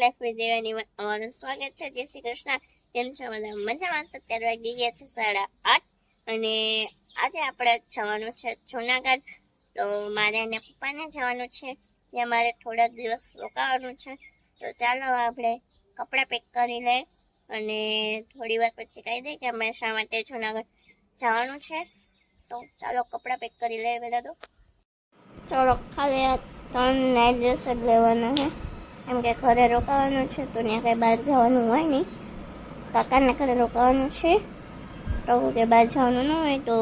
વિનાશ લાઈફ વિદ્યાની અમારું સ્વાગત છે. જય શ્રી કૃષ્ણ. કેમ છો બધા? મજામાં? તો અત્યારે વાગી ગયા છે સાડા આઠ અને આજે આપણે જવાનું છે જુનાગઢ. તો મારે અને પપ્પાને જવાનું છે. ત્યાં મારે થોડા દિવસ રોકાવાનું છે. તો ચાલો આપણે કપડાં પેક કરી લઈએ અને થોડી વાર પછી કહી દઈએ કે અમે શા માટે જુનાગઢ જવાનું છે. તો ચાલો કપડાં પેક કરી લે પહેલાં તો. ચાલો ખાલી ત્રણ નાઇટ ડ્રેસ જ લેવાના છે. એમ કે ઘરે રોકાવાનું છે તો ત્યાં કંઈ બહાર જવાનું હોય નહીં. કાકાને ઘરે રોકાવાનું છે તો કે બહાર જવાનું ન હોય તો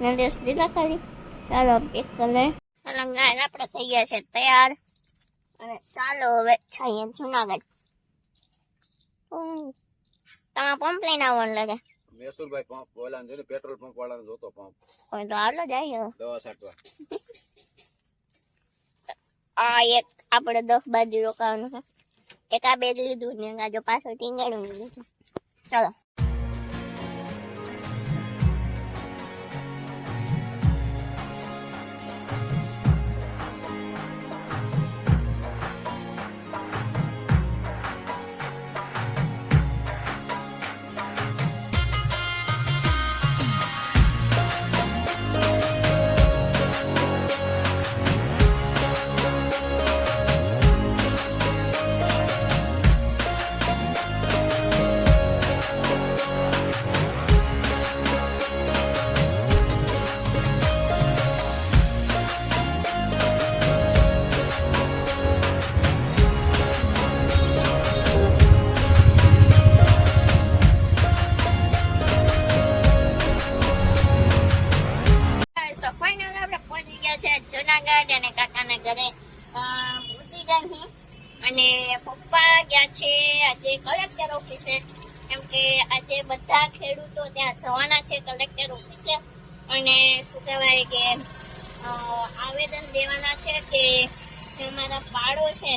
ના દીધા ખાલી. ચાલો કરી લે ચાલો ગાય આપણે થઈ ગયા છે તૈયાર. અને ચાલો હવે જઈએ જુનાગઢ. ઉહ, તમે પંપ લઈને આવવાનું લાગે? મેસુલભાઈ પંપ ઓલા જોઈને પેટ્રોલ પંપ વાળાને જોતો પંપ. હોય તો હાલો જાય દવા સાટવા આ એક આપણે દસ બાજુ રોકાવાનું છે. એક આ બેગ લીધું ને આજે પાછળ ટીંગાડું લીધું. ચલો. ઓફિસે કેમ કે આજે બધા ખેડૂતો ત્યાં જવાના છે કલેક્ટર ઓફિસે અને શું કહેવાય કે આવેદન દેવાના છે કે જે અમારા પાડો છે,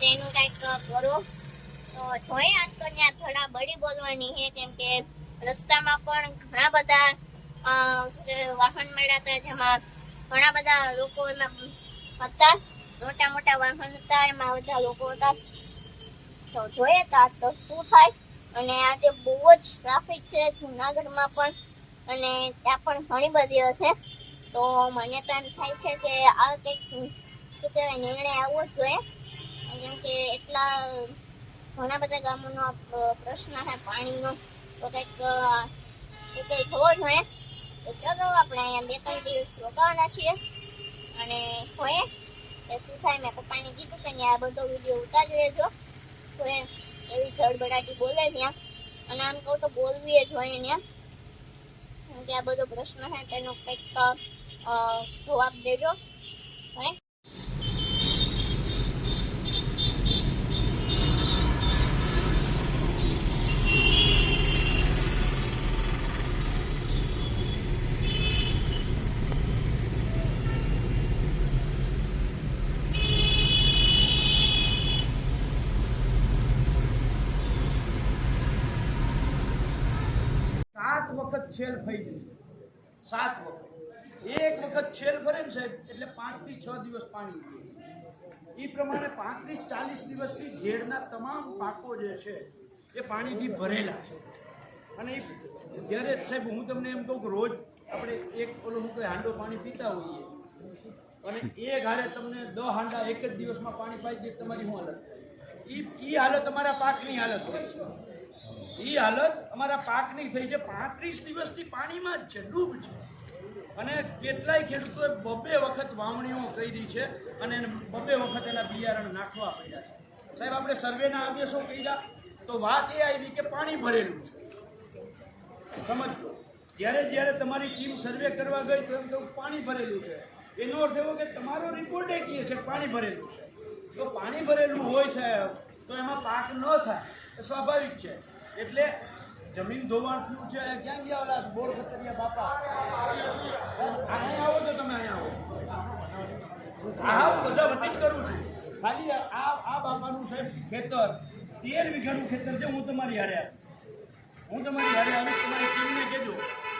તેનું કંઈક કરો તો જોઈએ આજ તો ત્યાં થોડા બળી બોલવાની છે, કેમ કે રસ્તામાં પણ ઘણા બધા વાહન મળ્યા હતા, જેમાં ઘણા બધા લોકો એમાં હતા. મોટા મોટા વાહન હતા, એમાં બધા લોકો હતા. તો જોઈએ તો તો શું થાય. અને આજે બહુ જ ટ્રાફિક છે જુનાગઢમાં પણ અને ત્યાં પણ ઘણી બધી હશે તો મને તો એમ થાય છે કે આ કંઈક શું કહેવાય નિર્ણય આવવો જ જોઈએ. કેમ કે એટલા ઘણા બધા ગામોનો પ્રશ્ન છે પાણીનો. તો કંઈક અ, એ કંઈ થવો જોઈએ. તો ચલો આપણે અહીંયા બે ત્રણ દિવસ રોકાવાના છીએ. અને જોઈએ કે શું થાય. મેં પપ્પાને કીધું કે આ બધો વીડિયો ઉતારી લેજો જોઈએ એવી ધડબડાટી બોલે ત્યાં અને આમ કહું તો બોલવી જ હોય ત્યાં કેમ બધો પ્રશ્ન છે તેનો કંઈક જવાબ દેજો હે સાત છેલ ફરી જશે સાત વખત. એક વખત છેલ ફરે ને સાહેબ, એટલે પાંચથી છ દિવસ પાણી એ પ્રમાણે પાંત્રીસ ચાલીસ દિવસથી ઘેરના તમામ પાકો જે છે, એ પાણીથી ભરેલા છે. અને જ્યારે સાહેબ હું તમને એમ કહું કે રોજ આપણે એક ઓલો હું કોઈ હાંડો પાણી પીતા હોઈએ, અને એ હારે તમને દ હાંડા એક જ દિવસમાં પાણી પાઈ દે, તમારી હું હાલત એ હાલત અમારા પાકની હાલત હોય છે. એ હાલત અમારા પાકની થઈ છે. પાંત્રીસ દિવસથી પાણીમાં જ છે. ડૂબ છે અને કેટલાય ખેડૂતોએ બબે વખત વાવણીઓ કરી છે અને બબે વખત એના બિયારણ નાખવા પડ્યા છે. સાહેબ, આપણે સર્વેના આદેશો કર્યા તો વાત એ આવી કે પાણી ભરેલું છે. સમજો. જ્યારે જ્યારે તમારી ટીમ સર્વે કરવા ગઈ તો એમ કહ્યું પાણી ભરેલું છે. એનો અર્થ એવો કે તમારો રિપોર્ટ એ કહે છે પાણી ભરેલું છે. જો પાણી ભરેલું હોય છે તો એમાં પાક ન થાય. એ સ્વાભાવિક છે. એટલે જમીન ધોવાણ થયું છે, ક્યાં ગયા ઓલા બોર ખતરિયા બાપા? અહીંયા આવો તો તમે અહીંયા આવો. હા હું બધા વતી જ કરું છું. ખાલી આ આ બાપાનું સાહેબ ખેતર, તેર વીઘાનું ખેતર છે, હું તમારી હારે હું તમારી હારે આવી તમારી ટીમને કહેજો.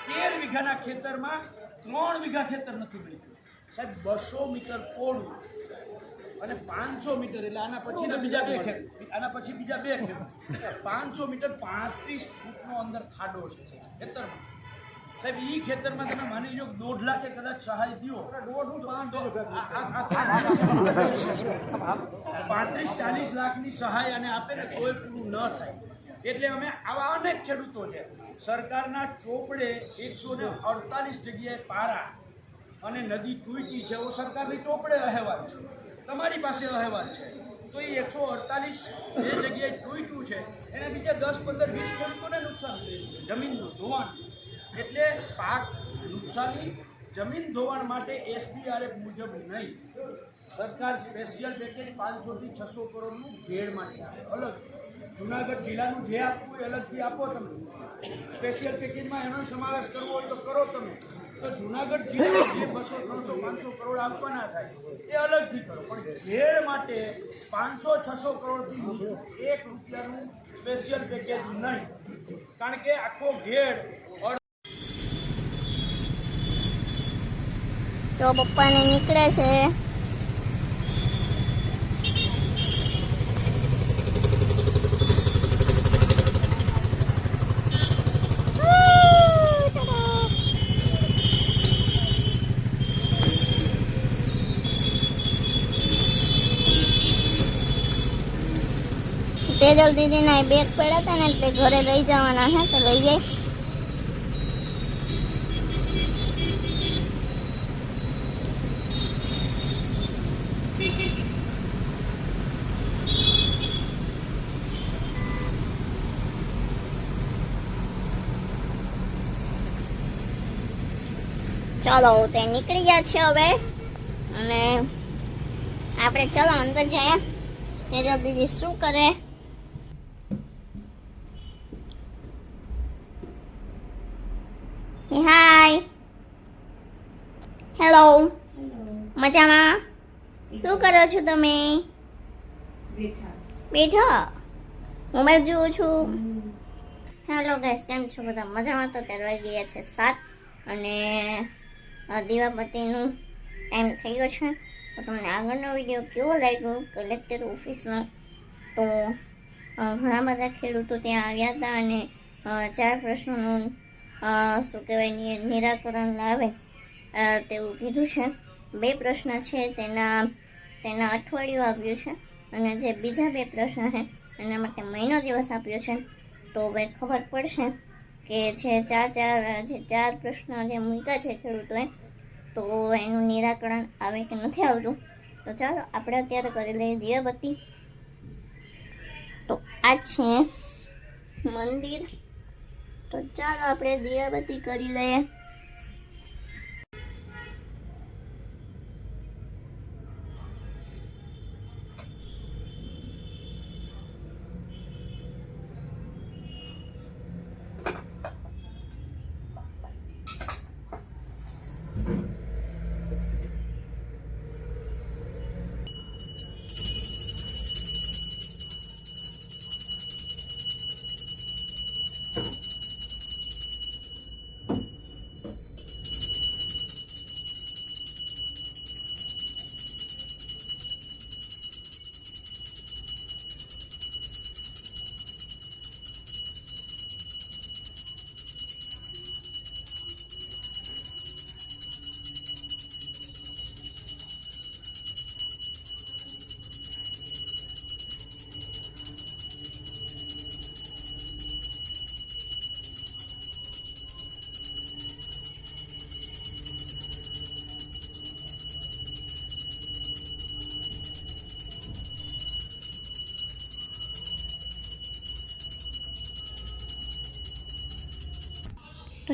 તેર વીઘાના ખેતરમાં ત્રણ વીઘા ખેતર નથી બળ્યું સાહેબ, બસો મીટર પોળું અને પાંચસો મીટર એટલે આના પછીના બીજા બે ખેતર આના પછી બીજા બે ખેતર પાંચસો મીટર પાંત્રીસ ફૂટનો અંદર ખાડો છે ખેતરમાં. સાહેબ એ ખેતરમાં તમે માની લો દોઢ લાખે કદાચ સહાય દ્યો પાંત્રીસ ચાલીસ લાખની સહાય અને આપે ને તોય પૂરું ન થાય. એટલે અમે આવા અનેક ખેડૂતો છે. સરકારના ચોપડે એકસો ને અડતાલીસ જગ્યાએ પારા અને નદી તૂટી છે. એવો સરકારની ચોપડે અહેવાલ છે. તમારી પાસે અહેવાલ છે. તો એ એકસો અડતાલીસ જે જગ્યાએ તૂટ્યું છે, એને બીજા દસ, પંદર, વીસ ખેડૂતોને નુકસાન થયું છે. જમીનનું ધોવાણ. એટલે પાક નુકસાની, જમીન ધોવાણ માટે એસડીઆરએફ મુજબ નહીં. સરકાર સ્પેશિયલ પેકેજ પાંચસોથી છસો કરોડનું ભેડ માટે આપે. અલગ. જુનાગઢ જિલ્લાનું જે આપવું એ અલગથી આપો તમે. સ્પેશિયલ પેકેજમાં એનો સમાવેશ કરવો હોય તો કરો તમે. તો જુનાગઢ જિલ્લા આપવાના થાય, એ અલગથી કરો. પણ ભેડ માટે પાંચસો, છસો કરોડથી નીચું એક રૂપિયાનું સ્પેશિયલ પેકેજ નહીં. કારણ કે આખો ઘેડ જો પપ્પાને નીકળે છે. તેજલ દીદીના બેગ પડ્યા હતા ને એટલે ઘરે લઈ જવાના છે, તો લઈ જાય. ચાલો તે નીકળી ગયા છે હવે. અને આપણે ચાલો, અંદર જઈએ. તેજલ દીદી શું કરે? હાય હેલો મજામાં? શું કરો છો તમે? બેઠા. મોબાઈલ જોઉં છું. હેલો ગાઈસ કેમ છો બધા? મજામાં તો ત્યારે ગયા છે સાત. અને દિવાપતિનું ટાઈમ થઈ ગયો છે. તો તમને આગળનો વીડિયો કેવો લાગ્યો? કલેક્ટર ઓફિસનો તો ઘણા બધા ખેડૂતો ત્યાં આવ્યા હતા અને ચાર પ્રશ્નોનું શું કહેવાય નિરાકરણ લાવે. તેવું કીધું છે. બે પ્રશ્ન છે તેના તેના અઠવાડિયું આપ્યું છે અને જે બીજા બે પ્રશ્ન છે એના માટે મહિનો દિવસ આપ્યો છે. તો હવે ખબર પડશે કે જે ચાર ચાર, જે ચાર પ્રશ્ન જે મૂક્યા છે ખેડૂતોએ, તો એનું નિરાકરણ આવે કે નથી આવતું? તો ચાલો આપણે અત્યારે કરી લઈએ દિયાબત્તી તો આ છે મંદિર તો ચાલો આપણે દિયાબત્તી કરી લઈએ.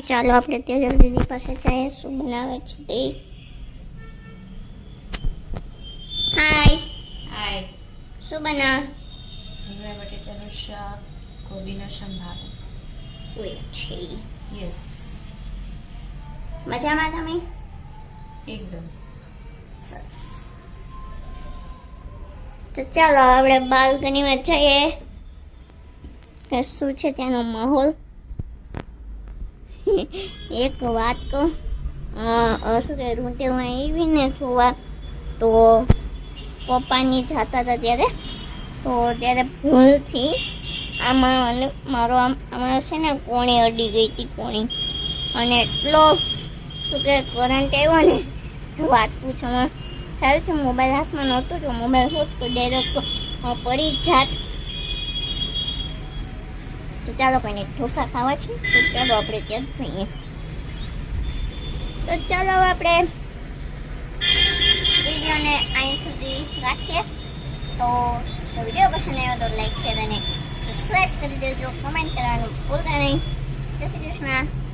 ચાલો આપણે તેજલ દીદી પાસે જઈએ. શું બનાવે છે તે? હાય હાય શું બનાવ રીંગણા બટેટાનું શાક કોબીનો સંભારો. હોય છે. યસ મજામાં તમે? એકદમ. સરસ. તો ચાલો આપણે બાલ્કનીમાં જઈએ. શું છે ત્યાંનો માહોલ? એક વાત કહું શું કે રૂંટે હું આવી જોવા તો પપ્પાની જતા હતા ત્યારે, તો ત્યારે ભૂલથી આમાં અને મારો આમ, આમાં છે ને કોણી અડી ગઈ હતી કોણી. અને એટલો શું કે કરંટ આવ્યો ને વાત પૂછવામાં સારું છે મોબાઈલ હાથમાં નહોતો જો મોબાઈલ હોત તો ડાયરેક્ટ જ જાત. તો ચાલો કોઈને ઢોસા ખાવા છે, તો ચાલો આપણે ત્યાં જઈએ. તો ચાલો આપણે વિડીયોને અહીં સુધી રાખીએ. તો વીડિયો પસંદ આવ્યો તો લાઈક, શેર અને સબસ્ક્રાઈબ કરી દેજો. કમેન્ટ કરવાનું ભૂલતા નહીં. જય શ્રી કૃષ્ણ.